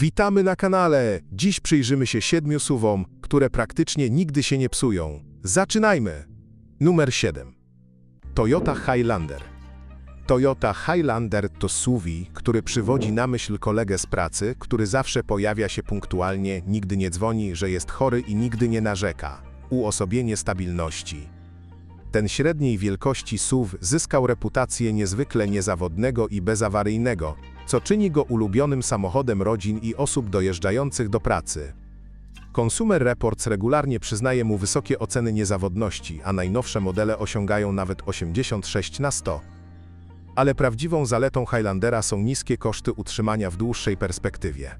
Witamy na kanale! Dziś przyjrzymy się siedmiu suwom, które praktycznie nigdy się nie psują. Zaczynajmy! Numer 7. Toyota Highlander. Toyota Highlander to SUV, który przywodzi na myśl kolegę z pracy, który zawsze pojawia się punktualnie, nigdy nie dzwoni, że jest chory i nigdy nie narzeka. Uosobienie stabilności. Ten średniej wielkości SUV zyskał reputację niezwykle niezawodnego i bezawaryjnego, co czyni go ulubionym samochodem rodzin i osób dojeżdżających do pracy. Consumer Reports regularnie przyznaje mu wysokie oceny niezawodności, a najnowsze modele osiągają nawet 86 na 100. Ale prawdziwą zaletą Highlandera są niskie koszty utrzymania w dłuższej perspektywie.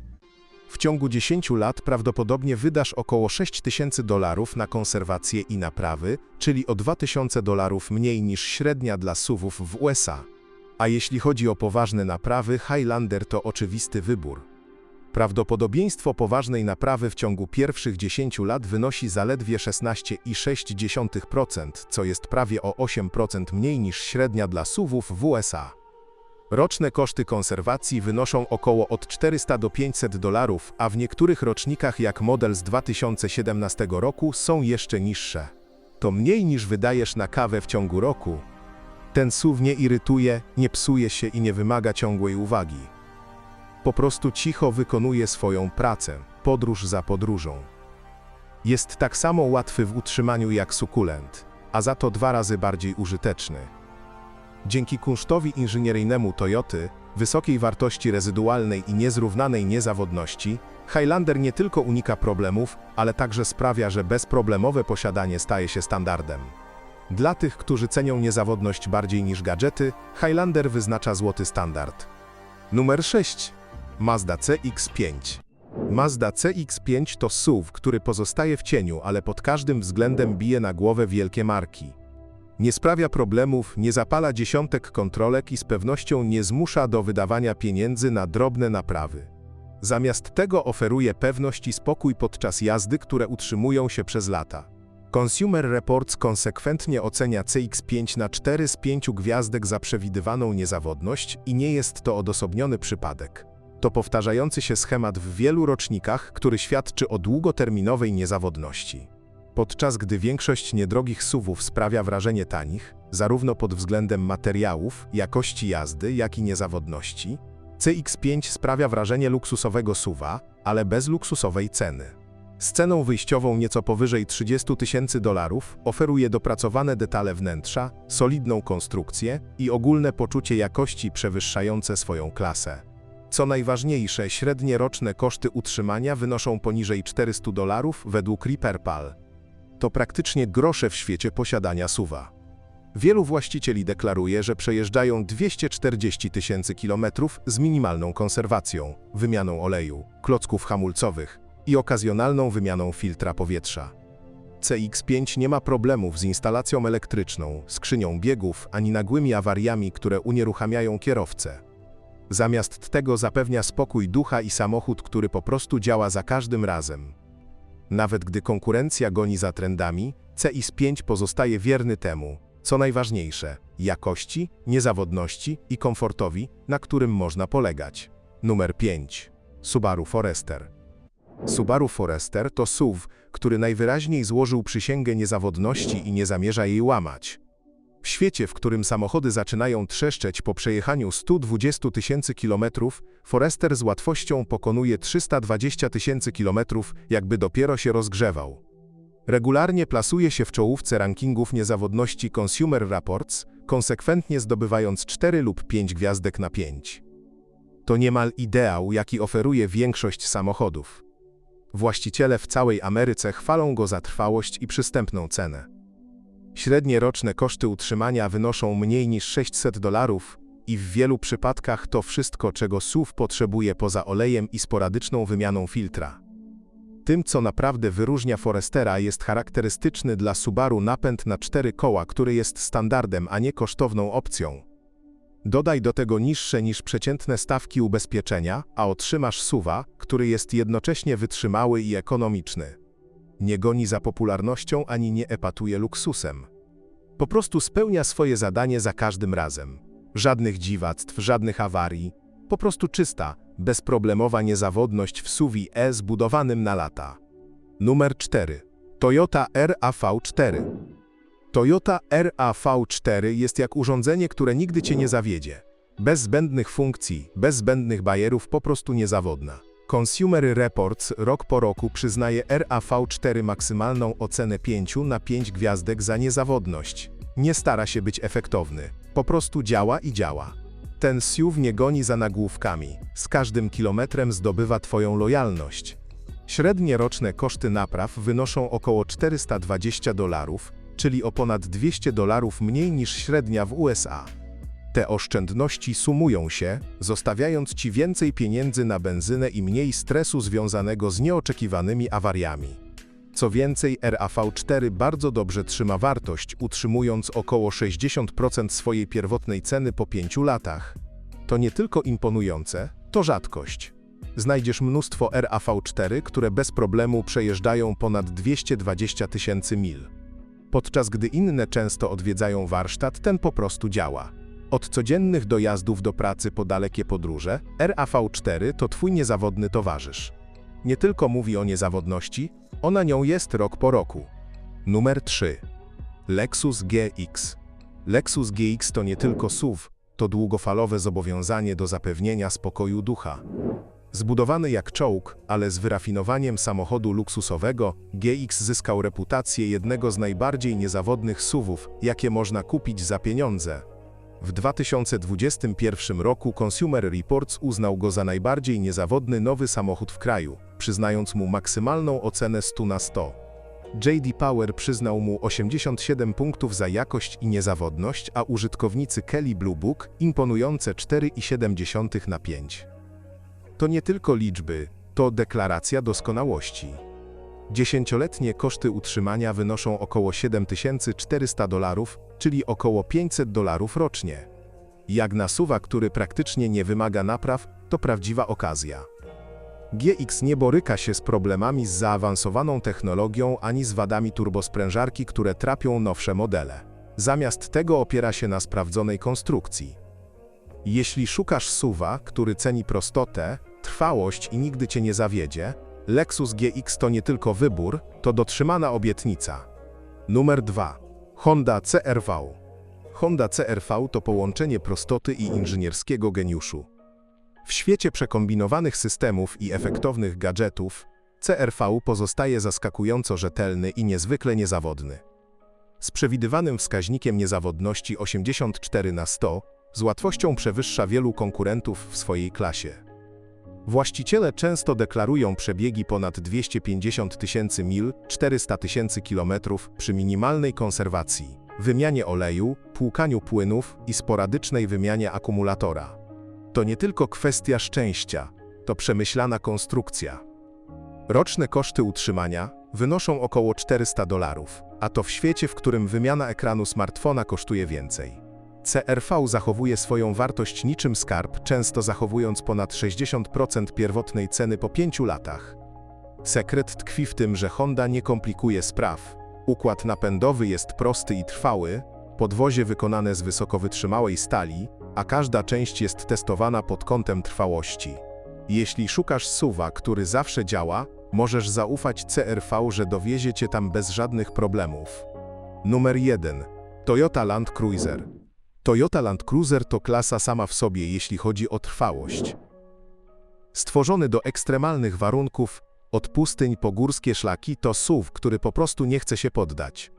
W ciągu 10 lat prawdopodobnie wydasz około 6 tysięcy dolarów na konserwację i naprawy, czyli o 2000 dolarów mniej niż średnia dla SUVów w USA. A jeśli chodzi o poważne naprawy, Highlander to oczywisty wybór. Prawdopodobieństwo poważnej naprawy w ciągu pierwszych 10 lat wynosi zaledwie 16,6%, co jest prawie o 8% mniej niż średnia dla SUVów w USA. Roczne koszty konserwacji wynoszą około od 400 do 500 dolarów, a w niektórych rocznikach jak model z 2017 roku są jeszcze niższe. To mniej niż wydajesz na kawę w ciągu roku. Ten SUV nie irytuje, nie psuje się i nie wymaga ciągłej uwagi. Po prostu cicho wykonuje swoją pracę, podróż za podróżą. Jest tak samo łatwy w utrzymaniu jak sukulent, a za to dwa razy bardziej użyteczny. Dzięki kunsztowi inżynieryjnemu Toyoty, wysokiej wartości rezydualnej i niezrównanej niezawodności, Highlander nie tylko unika problemów, ale także sprawia, że bezproblemowe posiadanie staje się standardem. Dla tych, którzy cenią niezawodność bardziej niż gadżety, Highlander wyznacza złoty standard. Numer 6. Mazda CX-5. Mazda CX-5 to SUV, który pozostaje w cieniu, ale pod każdym względem bije na głowę wielkie marki. Nie sprawia problemów, nie zapala dziesiątek kontrolek i z pewnością nie zmusza do wydawania pieniędzy na drobne naprawy. Zamiast tego oferuje pewność i spokój podczas jazdy, które utrzymują się przez lata. Consumer Reports konsekwentnie ocenia CX5 na 4 z 5 gwiazdek za przewidywaną niezawodność i nie jest to odosobniony przypadek. To powtarzający się schemat w wielu rocznikach, który świadczy o długoterminowej niezawodności. Podczas gdy większość niedrogich SUVów sprawia wrażenie tanich, zarówno pod względem materiałów, jakości jazdy, jak i niezawodności, CX5 sprawia wrażenie luksusowego SUVa, ale bez luksusowej ceny. Z ceną wyjściową nieco powyżej 30 tysięcy dolarów oferuje dopracowane detale wnętrza, solidną konstrukcję i ogólne poczucie jakości przewyższające swoją klasę. Co najważniejsze, średnie roczne koszty utrzymania wynoszą poniżej 400 dolarów według Repairpal. To praktycznie grosze w świecie posiadania suwa. Wielu właścicieli deklaruje, że przejeżdżają 240 tysięcy kilometrów z minimalną konserwacją, wymianą oleju, klocków hamulcowych i okazjonalną wymianą filtra powietrza. CX5 nie ma problemów z instalacją elektryczną, skrzynią biegów ani nagłymi awariami, które unieruchamiają kierowcę. Zamiast tego zapewnia spokój ducha i samochód, który po prostu działa za każdym razem. Nawet gdy konkurencja goni za trendami, CX5 pozostaje wierny temu, co najważniejsze, jakości, niezawodności i komfortowi, na którym można polegać. Numer 5. Subaru Forester. Subaru Forester to SUV, który najwyraźniej złożył przysięgę niezawodności i nie zamierza jej łamać. W świecie, w którym samochody zaczynają trzeszczeć po przejechaniu 120 tysięcy kilometrów, Forester z łatwością pokonuje 320 tysięcy kilometrów, jakby dopiero się rozgrzewał. Regularnie plasuje się w czołówce rankingów niezawodności Consumer Reports, konsekwentnie zdobywając 4 lub 5 gwiazdek na 5. To niemal ideał, jaki oferuje większość samochodów. Właściciele w całej Ameryce chwalą go za trwałość i przystępną cenę. Średnie roczne koszty utrzymania wynoszą mniej niż 600 dolarów i w wielu przypadkach to wszystko, czego SUV potrzebuje poza olejem i sporadyczną wymianą filtra. Tym, co naprawdę wyróżnia Forestera, jest charakterystyczny dla Subaru napęd na cztery koła, który jest standardem, a nie kosztowną opcją. Dodaj do tego niższe niż przeciętne stawki ubezpieczenia, a otrzymasz suwa, który jest jednocześnie wytrzymały i ekonomiczny. Nie goni za popularnością ani nie epatuje luksusem. Po prostu spełnia swoje zadanie za każdym razem. Żadnych dziwactw, żadnych awarii, po prostu czysta, bezproblemowa niezawodność w SUV E zbudowanym na lata. Numer 4. Toyota RAV4. Toyota RAV4 jest jak urządzenie, które nigdy cię nie zawiedzie. Bez zbędnych funkcji, bez zbędnych bajerów, po prostu niezawodna. Consumer Reports rok po roku przyznaje RAV4 maksymalną ocenę 5 na 5 gwiazdek za niezawodność. Nie stara się być efektowny, po prostu działa i działa. Ten SUV nie goni za nagłówkami, z każdym kilometrem zdobywa Twoją lojalność. Średnie roczne koszty napraw wynoszą około 420 dolarów, czyli o ponad 200 dolarów mniej niż średnia w USA. Te oszczędności sumują się, zostawiając Ci więcej pieniędzy na benzynę i mniej stresu związanego z nieoczekiwanymi awariami. Co więcej, RAV4 bardzo dobrze trzyma wartość, utrzymując około 60% swojej pierwotnej ceny po 5 latach. To nie tylko imponujące, to rzadkość. Znajdziesz mnóstwo RAV4, które bez problemu przejeżdżają ponad 220 tysięcy mil. Podczas gdy inne często odwiedzają warsztat, ten po prostu działa. Od codziennych dojazdów do pracy po dalekie podróże, RAV4 to Twój niezawodny towarzysz. Nie tylko mówi o niezawodności, ona nią jest rok po roku. Numer 3. Lexus GX. Lexus GX to nie tylko SUV, to długofalowe zobowiązanie do zapewnienia spokoju ducha. Zbudowany jak czołg, ale z wyrafinowaniem samochodu luksusowego, GX zyskał reputację jednego z najbardziej niezawodnych SUVów, jakie można kupić za pieniądze. W 2021 roku Consumer Reports uznał go za najbardziej niezawodny nowy samochód w kraju, przyznając mu maksymalną ocenę 100 na 100. JD Power przyznał mu 87 punktów za jakość i niezawodność, a użytkownicy Kelly Blue Book imponujące 4,7 na 5. To nie tylko liczby, to deklaracja doskonałości. Dziesięcioletnie koszty utrzymania wynoszą około 7400 dolarów, czyli około 500 dolarów rocznie. Jak na suwa, który praktycznie nie wymaga napraw, to prawdziwa okazja. GX nie boryka się z problemami z zaawansowaną technologią ani z wadami turbosprężarki, które trapią nowsze modele. Zamiast tego opiera się na sprawdzonej konstrukcji. Jeśli szukasz suwa, który ceni prostotę, trwałość i nigdy cię nie zawiedzie, Lexus GX to nie tylko wybór, to dotrzymana obietnica. Numer 2. Honda CR-V. Honda CR-V to połączenie prostoty i inżynierskiego geniuszu. W świecie przekombinowanych systemów i efektownych gadżetów, CR-V pozostaje zaskakująco rzetelny i niezwykle niezawodny. Z przewidywanym wskaźnikiem niezawodności 84 na 100, z łatwością przewyższa wielu konkurentów w swojej klasie. Właściciele często deklarują przebiegi ponad 250 tysięcy mil, 400 tysięcy kilometrów przy minimalnej konserwacji, wymianie oleju, płukaniu płynów i sporadycznej wymianie akumulatora. To nie tylko kwestia szczęścia, to przemyślana konstrukcja. Roczne koszty utrzymania wynoszą około 400 dolarów, a to w świecie, w którym wymiana ekranu smartfona kosztuje więcej. CRV zachowuje swoją wartość niczym skarb, często zachowując ponad 60% pierwotnej ceny po 5 latach. Sekret tkwi w tym, że Honda nie komplikuje spraw. Układ napędowy jest prosty i trwały, podwozie wykonane z wysoko wytrzymałej stali, a każda część jest testowana pod kątem trwałości. Jeśli szukasz suwa, który zawsze działa, możesz zaufać CRV, że dowiezie cię tam bez żadnych problemów. Numer 1. Toyota Land Cruiser. Toyota Land Cruiser to klasa sama w sobie, jeśli chodzi o trwałość. Stworzony do ekstremalnych warunków, od pustyń po górskie szlaki, to SUV, który po prostu nie chce się poddać.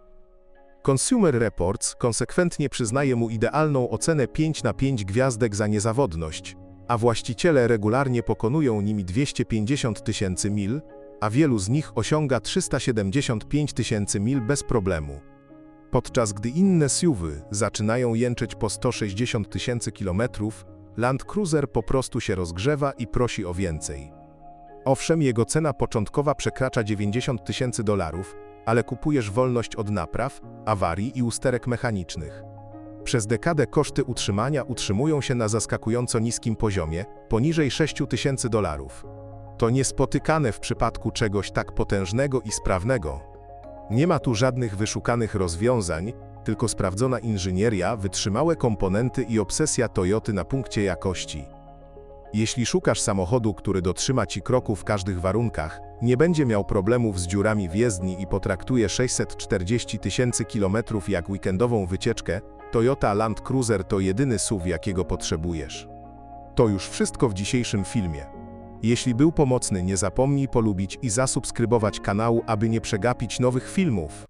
Consumer Reports konsekwentnie przyznaje mu idealną ocenę 5 na 5 gwiazdek za niezawodność, a właściciele regularnie pokonują nimi 250 tysięcy mil, a wielu z nich osiąga 375 tysięcy mil bez problemu. Podczas gdy inne SUVy zaczynają jęczeć po 160 tysięcy kilometrów, Land Cruiser po prostu się rozgrzewa i prosi o więcej. Owszem, jego cena początkowa przekracza 90 tysięcy dolarów, ale kupujesz wolność od napraw, awarii i usterek mechanicznych. Przez dekadę koszty utrzymania utrzymują się na zaskakująco niskim poziomie, poniżej 6 tysięcy dolarów. To niespotykane w przypadku czegoś tak potężnego i sprawnego. Nie ma tu żadnych wyszukanych rozwiązań, tylko sprawdzona inżynieria, wytrzymałe komponenty i obsesja Toyoty na punkcie jakości. Jeśli szukasz samochodu, który dotrzyma Ci kroku w każdych warunkach, nie będzie miał problemów z dziurami w jezdni i potraktuje 640 tysięcy kilometrów jak weekendową wycieczkę, Toyota Land Cruiser to jedyny SUV, jakiego potrzebujesz. To już wszystko w dzisiejszym filmie. Jeśli był pomocny, nie zapomnij polubić i zasubskrybować kanału, aby nie przegapić nowych filmów.